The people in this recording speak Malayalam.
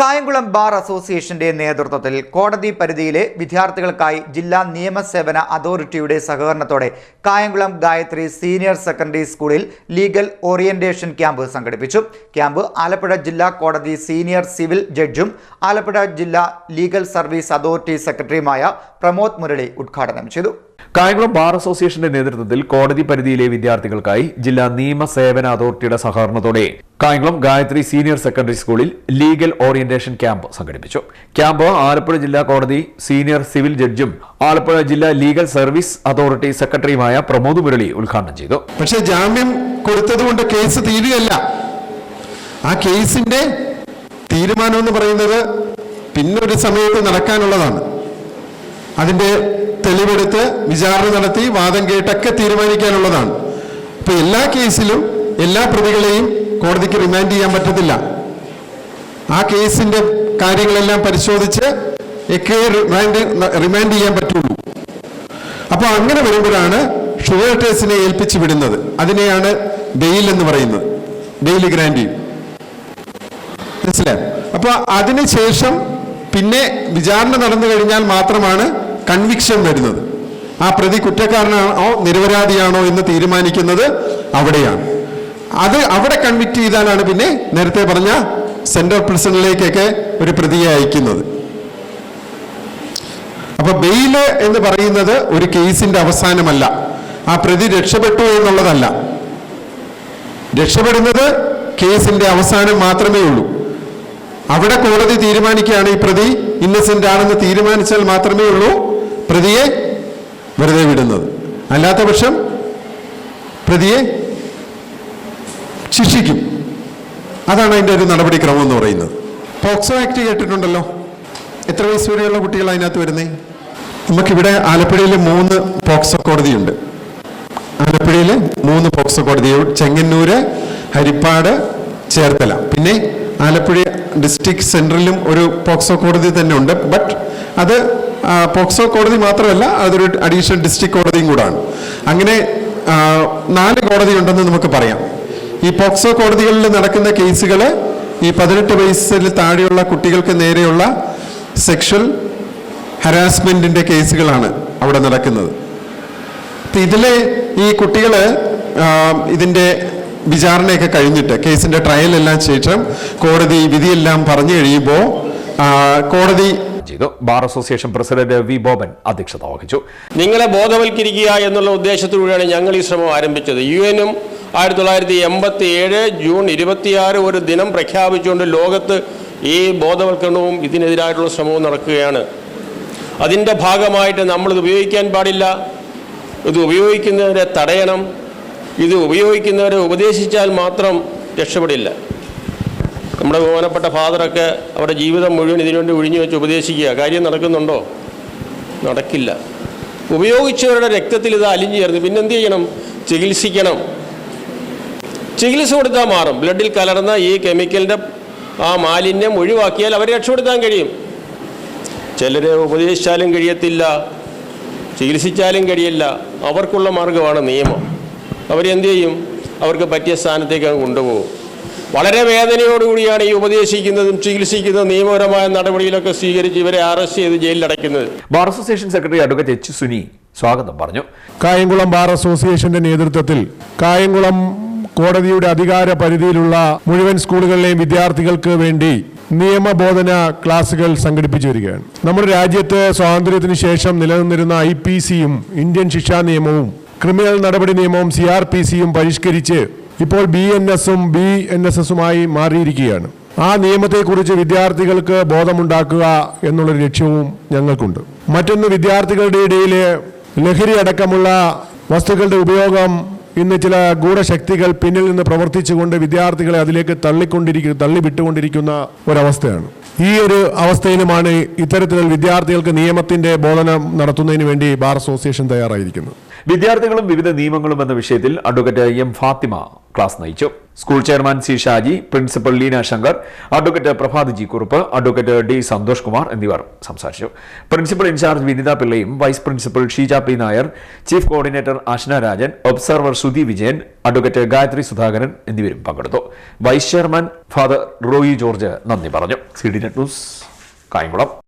കായംകുളം ബാർ അസോസിയേഷന്റെ നേതൃത്വത്തിൽ കോടതി പരിധിയിലെ വിദ്യാർത്ഥികൾക്കായി ജില്ലാ നിയമസേവന അതോറിറ്റിയുടെ സഹകരണത്തോടെ കായംകുളം ഗായത്രി സീനിയർ സെക്കൻഡറി സ്കൂളിൽ ലീഗൽ ഓറിയന്റേഷൻ ക്യാമ്പ് സംഘടിപ്പിച്ചു. ക്യാമ്പ് ആലപ്പുഴ ജില്ലാ കോടതി സീനിയർ സിവിൽ ജഡ്ജും ആലപ്പുഴ ജില്ലാ ലീഗൽ സർവീസ് അതോറിറ്റി സെക്രട്ടറിയുമായ പ്രമോദ് മുരളി ഉദ്ഘാടനം ചെയ്തു. കായംകുളം ബാർ അസോസിയേഷന്റെ നേതൃത്വത്തിൽ കോടതി പരിധിയിലെ വിദ്യാർത്ഥികൾക്കായി ജില്ലാ നിയമ സേവന അതോറിറ്റിയുടെ സഹകരണത്തോടെ കായംകുളം ഗായത്രി സീനിയർ സെക്കൻഡറി സ്കൂളിൽ ലീഗൽ ഓറിയന്റേഷൻ ക്യാമ്പ് സംഘടിപ്പിച്ചു. ക്യാമ്പ് ആലപ്പുഴ ജില്ലാ കോടതി സീനിയർ സിവിൽ ജഡ്ജും ആലപ്പുഴ ജില്ലാ ലീഗൽ സർവീസ് അതോറിറ്റി സെക്രട്ടറിയുമായ പ്രമോദ് മുരളി ഉദ്ഘാടനം ചെയ്തു. പക്ഷേ ജാമ്യം കൊടുത്തതുകൊണ്ട് കേസ് തീരുകയല്ല. ആ കേസിന്റെ തീരുമാനം എന്ന് പറയുന്നത് പിന്നൊരു സമയത്ത് നടക്കാനുള്ളതാണ്. അതിന്റെ തെളിവെടുത്ത് വിചാരണ നടത്തി വാദം കേട്ടൊക്കെ തീരുമാനിക്കാനുള്ളതാണ്. ഇപ്പൊ എല്ലാ കേസിലും എല്ലാ പ്രതികളെയും കോടതിക്ക് റിമാൻഡ് ചെയ്യാൻ പറ്റത്തില്ല. ആ കേസിന്റെ കാര്യങ്ങളെല്ലാം പരിശോധിച്ച് ഒക്കെ റിമാൻഡ് റിമാൻഡ് ചെയ്യാൻ പറ്റുള്ളൂ. അപ്പൊ അങ്ങനെ വരുമ്പോഴാണ് ഷുഗർട്ടേഴ്സിനെ ഏൽപ്പിച്ചു വിടുന്നത്. അതിനെയാണ് ബെയിൽ എന്ന് പറയുന്നത്. ബെയിൽ ഗ്രാൻഡ് ചെയ്യും. മനസ്സിലായോ? അപ്പൊ അതിനുശേഷം പിന്നെ വിചാരണ നടന്നു കഴിഞ്ഞാൽ മാത്രമാണ് കൺവിക്ഷൻ വരുന്നത്. ആ പ്രതി കുറ്റക്കാരനാണോ നിരപരാധിയാണോ എന്ന് തീരുമാനിക്കുന്നത് അവിടെയാണ്. അത് അവിടെ കൺവിക്ട് ചെയ്താലാണ് പിന്നെ നേരത്തെ പറഞ്ഞ സെൻട്രൽ പ്രിസണിലേക്കൊക്കെ ഒരു പ്രതിയെ അയക്കുന്നത്. അപ്പൊ ബെയിൽ എന്ന് പറയുന്നത് ഒരു കേസിന്റെ അവസാനമല്ല. ആ പ്രതി രക്ഷപ്പെട്ടു എന്നുള്ളതല്ല. രക്ഷപ്പെടുന്നത് കേസിന്റെ അവസാനം മാത്രമേ ഉള്ളൂ. അവിടെ കോടതി തീരുമാനിക്കുകയാണ് ഈ പ്രതി ഇന്നസെന്റ് ആണെന്ന് തീരുമാനിച്ചാൽ മാത്രമേ ഉള്ളൂ. പ്രതിയെ വെറുതെ വിടുന്നത്. അല്ലാത്ത പക്ഷം പ്രതിയെ ശിക്ഷിക്കും. അതാണ് അതിന്റെ ഒരു നടപടിക്രമം എന്ന് പറയുന്നത്. പോക്സോ ആക്ട് കേട്ടിട്ടുണ്ടല്ലോ? എത്ര വയസ്സ് വരെയുള്ള കുട്ടികൾ അതിനകത്ത് വരുന്നേ? നമുക്കിവിടെ ആലപ്പുഴയിൽ മൂന്ന് പോക്സോ കോടതിയുണ്ട്. ആലപ്പുഴയിൽ മൂന്ന് പോക്സോ കോടതി ചെങ്ങന്നൂര് ഹരിപ്പാട് ചേർത്തല. പിന്നെ ആലപ്പുഴ ഡിസ്ട്രിക്ട് സെൻട്രലിലും ഒരു പോക്സോ കോടതി തന്നെ ഉണ്ട്. ബട്ട് അത് പോക്സോ കോടതി മാത്രമല്ല അതൊരു അഡീഷണൽ ഡിസ്ട്രിക്ട് കോടതിയും കൂടാണ്. അങ്ങനെ നാല് കോടതി ഉണ്ടെന്ന് നമുക്ക് പറയാം. ഈ പോക്സോ കോടതികളിൽ നടക്കുന്ന കേസുകൾ ഈ പതിനെട്ട് വയസ്സിൽ താഴെയുള്ള കുട്ടികൾക്ക് നേരെയുള്ള സെക്ഷൽ ഹരാസ്മെന്റിന്റെ കേസുകളാണ് അവിടെ നടക്കുന്നത്. ഇതിലെ ഈ കുട്ടികൾ ഇതിന്റെ വിചാരണയൊക്കെ കഴിഞ്ഞിട്ട് കേസിന്റെ ട്രയലെല്ലാം ശേഷം കോടതി വിധിയെല്ലാം പറഞ്ഞു കഴിയുമ്പോൾ കോടതി ചെയ്തു. Bar association president V Boban അധ്യക്ഷത വഹിച്ചു. നിങ്ങളെ ബോധവൽക്കരിക്കുക എന്നുള്ള ഉദ്ദേശത്തിലൂടെയാണ് ഞങ്ങൾ ഈ ശ്രമം ആരംഭിച്ചത്. യു എനും ആയിരത്തി തൊള്ളായിരത്തി എൺപത്തി ഏഴ് ജൂൺ ഇരുപത്തിയാറ് ഒരു ദിനം പ്രഖ്യാപിച്ചുകൊണ്ട് ലോകത്ത് ഈ ബോധവൽക്കരണവും ഇതിനെതിരായിട്ടുള്ള ശ്രമവും നടക്കുകയാണ്. അതിന്റെ ഭാഗമായിട്ട് നമ്മളിത് ഉപയോഗിക്കാൻ പാടില്ല. ഇത് ഉപയോഗിക്കുന്നവരെ തടയണം. ഇത് ഉപയോഗിക്കുന്നവരെ ഉപദേശിച്ചാൽ മാത്രം രക്ഷപ്പെടില്ല. നമ്മുടെ ബഹുമാനപ്പെട്ട ഫാദറൊക്കെ അവരുടെ ജീവിതം മുഴുവൻ ഇതിനുവേണ്ടി ഒഴിഞ്ഞു വെച്ച് ഉപദേശിക്കുക. കാര്യം നടക്കുന്നുണ്ടോ? നടക്കില്ല. ഉപയോഗിച്ചവരുടെ രക്തത്തിൽ ഇത് അലിഞ്ഞു ചേർന്ന് പിന്നെന്ത് ചെയ്യണം? ചികിത്സിക്കണം. ചികിത്സ കൊടുത്താൽ മാറും. ബ്ലഡിൽ കലർന്ന ഈ കെമിക്കലിന്റെ ആ മാലിന്യം ഒഴിവാക്കിയാൽ അവരെ രക്ഷപ്പെടുത്താൻ കഴിയും. ചിലരെ ഉപദേശിച്ചാലും കഴിയത്തില്ല. ചികിത്സിച്ചാലും കഴിയില്ല. അവർക്കുള്ള മാർഗമാണ് നിയമം. അവരെന്ത് ചെയ്യും? അവർക്ക് പറ്റിയ സ്ഥാനത്തേക്ക് കൊണ്ടുപോകും. വളരെ വേദനയോടുകൂടിയാണ് ഈ ഉപദേശിക്കുന്നതും ചികിത്സിക്കുന്നതും നിയമപരമായ നടപടിയിലൊക്കെ സ്വീകരിച്ച് ഇവരെ അറസ്റ്റ് ചെയ്ത് ജയിലിൽ അടയ്ക്കുന്നത്. Bar association secretary advocate H Suni സ്വാഗതം പറഞ്ഞു. കായംകുളം ബാർ അസോസിയേഷന്റെ നേതൃത്വത്തിൽ കായംകുളം കോടതിയുടെ അധികാര പരിധിയിലുള്ള മുഴുവൻ സ്കൂളുകളിലെയും വിദ്യാർത്ഥികൾക്ക് വേണ്ടി നിയമബോധന ക്ലാസുകൾ സംഘടിപ്പിച്ചു വരികയാണ്. നമ്മുടെ രാജ്യത്ത് സ്വാതന്ത്ര്യത്തിന് ശേഷം നിലനിന്നിരുന്ന ഐ പി സിയും ഇന്ത്യൻ ശിക്ഷാ നിയമവും ക്രിമിനൽ നടപടി നിയമവും സി ആർ പി സിയും പരിഷ്കരിച്ച് ഇപ്പോൾ ബി എൻ എസും ബി എൻ എസ് എസുമായി മാറിയിരിക്കുകയാണ്. ആ നിയമത്തെക്കുറിച്ച് വിദ്യാർത്ഥികൾക്ക് ബോധമുണ്ടാക്കുക എന്നുള്ളൊരു ലക്ഷ്യവും ഞങ്ങൾക്കുണ്ട്. മറ്റൊന്ന് വിദ്യാർത്ഥികളുടെ ഇടയിൽ ലഹരി അടക്കമുള്ള വസ്തുക്കളുടെ ഉപയോഗം ഇന്ന് ചില ഗൂഢശക്തികൾ പിന്നിൽ നിന്ന് പ്രവർത്തിച്ചുകൊണ്ട് വിദ്യാർത്ഥികളെ അതിലേക്ക് തള്ളിക്കൊണ്ടിരിക്കുക തള്ളിവിട്ടുകൊണ്ടിരിക്കുന്ന ഒരവസ്ഥയാണ്. ഈ ഒരു അവസ്ഥയിലുമാണ് ഇത്തരത്തിൽ വിദ്യാർത്ഥികൾക്ക് നിയമത്തിന്റെ ബോധനം നടത്തുന്നതിന് വേണ്ടി ബാർ അസോസിയേഷൻ തയ്യാറായിരിക്കുന്നത്. വിദ്യാർത്ഥികളും വിവിധ നിയമങ്ങളും എന്ന വിഷയത്തിൽ അഡ്വക്കേറ്റ് എം ഫാത്തിമ ക്ലാസ് നയിച്ചു. School chairman C Shaji principal Leena Shankar advocate Prabhath G Kurup advocate D Santhosh Kumar എന്നിവർ സംസാരിച്ചു. Principal in charge Vinitha പിള്ളയും vice principal Sheeja P Nair chief coordinator Ashna Rajan observer Sudhi Vijayan advocate Gayathri Sudhakaran എന്നിവരും പങ്കെടുത്തു. Vice chairman father Roy George നന്ദി പറഞ്ഞു. C D net news Kayamkulam.